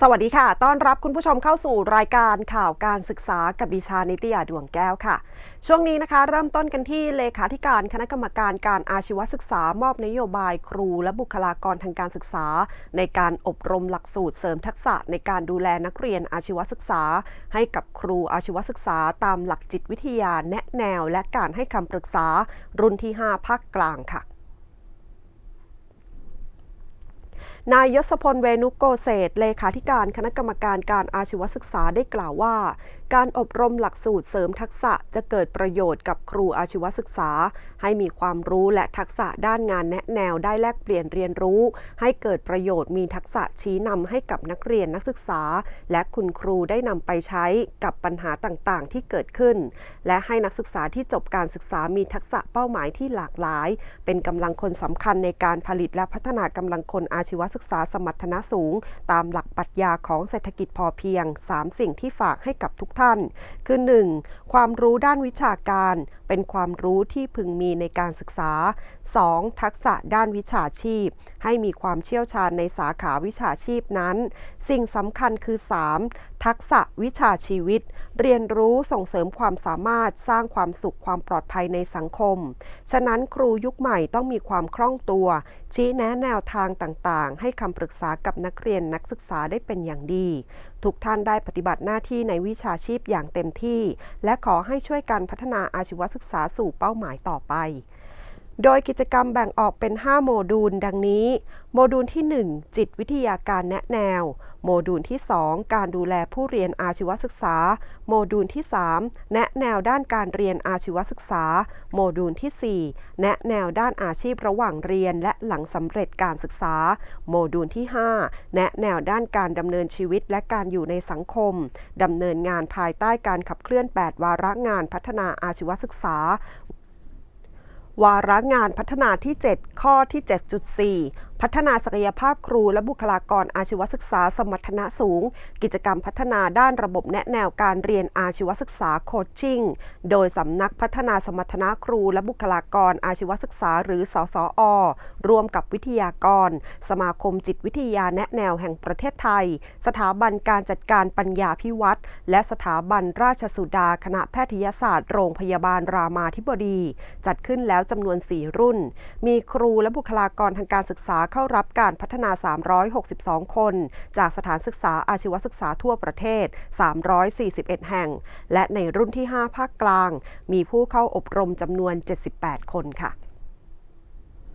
สวัสดีค่ะ ต้อนรับคุณผู้ชมเข้าสู่รายการข่าวการศึกษากับดิชานิตยาดวงแก้วค่ะ ช่วงนี้นะคะ เริ่มต้นกันที่เลขาธิการคณะกรรมการการอาชีวศึกษามอบนโยบายครูและบุคลากรทางการศึกษา ในการอบรมหลักสูตรเสริมทักษะในการดูแลนักเรียนอาชีวศึกษา ให้กับครูอาชีวศึกษาตามหลักจิตวิทยาแนะแนว และการให้คำปรึกษา รุ่นที่ 5 ภาคกลางค่ะ นายยศพลเวนุกโกเศษเลขาธิการคณะกรรมการการอาชีวศึกษาได้กล่าวว่า การอบรมหลักสูตรเสริมทักษะจะเกิดประโยชน์กับครูอาชีวศึกษา ให้มีความรู้และทักษะด้านงานแนะแนวได้แลกเปลี่ยนเรียนรู้ ให้เกิดประโยชน์มีทักษะชี้นำให้กับนักเรียนนักศึกษา และคุณครูได้นำไปใช้กับปัญหาต่างๆ ที่เกิดขึ้น และให้นักศึกษาที่จบการศึกษามีทักษะเป้าหมายที่หลากหลาย เป็นกำลังคนสำคัญในการผลิตและพัฒนากำลังคนอาชีวศึกษาสมรรถนะสูง ตามหลักปรัชญาของเศรษฐกิจพอเพียง 3 สิ่งที่ฝากให้กับทุกท่านท่าน คือ 1. ความรู้ด้านวิชาการ เป็นความรู้ที่พึงมีในการศึกษา 2. ทักษะด้านวิชาชีพ ให้มีความเชี่ยวชาญในสาขาวิชาชีพนั้น สิ่งสำคัญคือ 3. ทักษะวิชาชีวิต เรียนรู้ส่งเสริมความสามารถสร้างความสุขความปลอดภัยในสังคม ฉะนั้นครูยุคใหม่ต้องมีความคล่องตัว ชี้แนะแนวทางต่างๆ ให้คำปรึกษากับนักเรียนนักศึกษาได้เป็นอย่างดี ทุกท่านได้ปฏิบัติหน้าที่ในวิชาชีพอย่างเต็มที่ และขอให้ช่วยกันพัฒนาอาชีวศึกษาสู่เป้าหมายต่อไป โดยกิจกรรมแบ่งออกเป็น 5 โมดูล ดังนี้ โมดูลที่ 1 จิตวิทยาการแนะแนว โมดูลที่ 2 การดูแลผู้เรียนอาชีวศึกษา โมดูลที่ 3 แนะแนวด้านการเรียนอาชีวศึกษา โมดูลที่ 4 แนะแนวด้านอาชีพระหว่างเรียนและหลังสำเร็จการศึกษา โมดูลที่ 5 แนะแนวด้านการดำเนินชีวิตและการอยู่ในสังคมดำเนินงานภายใต้การขับเคลื่อน 8 วาระงานพัฒนาอาชีวศึกษา วาระงานพัฒนาที่ 7 ข้อที่ 7.4 พัฒนาศักยภาพครูและบุคลากรอาชีวศึกษาสมรรถนะสูง กิจกรรมพัฒนาด้านระบบแนะแนวการเรียนอาชีวศึกษาโคชชิ่ง โดยสำนักพัฒนาสมรรถนะครูและบุคลากรอาชีวศึกษาหรือสสอร่วมกับวิทยากร สมาคมจิตวิทยาแนะแนวแห่งประเทศไทย สถาบันการจัดการปัญญาพิวัตรและสถาบันราชสุดาคณะแพทยศาสตร์ โรงพยาบาลรามาธิบดี จัดขึ้นแล้วจำนวน 4 รุ่น มีครูและบุคลากรทางการศึกษาเข้ารับการพัฒนา 362 คน จากสถานศึกษาอาชีวศึกษาทั่วประเทศ 341 แห่ง และในรุ่นที่ 5 ภาคกลาง มีผู้เข้าอบรมจำนวน 78 คนค่ะ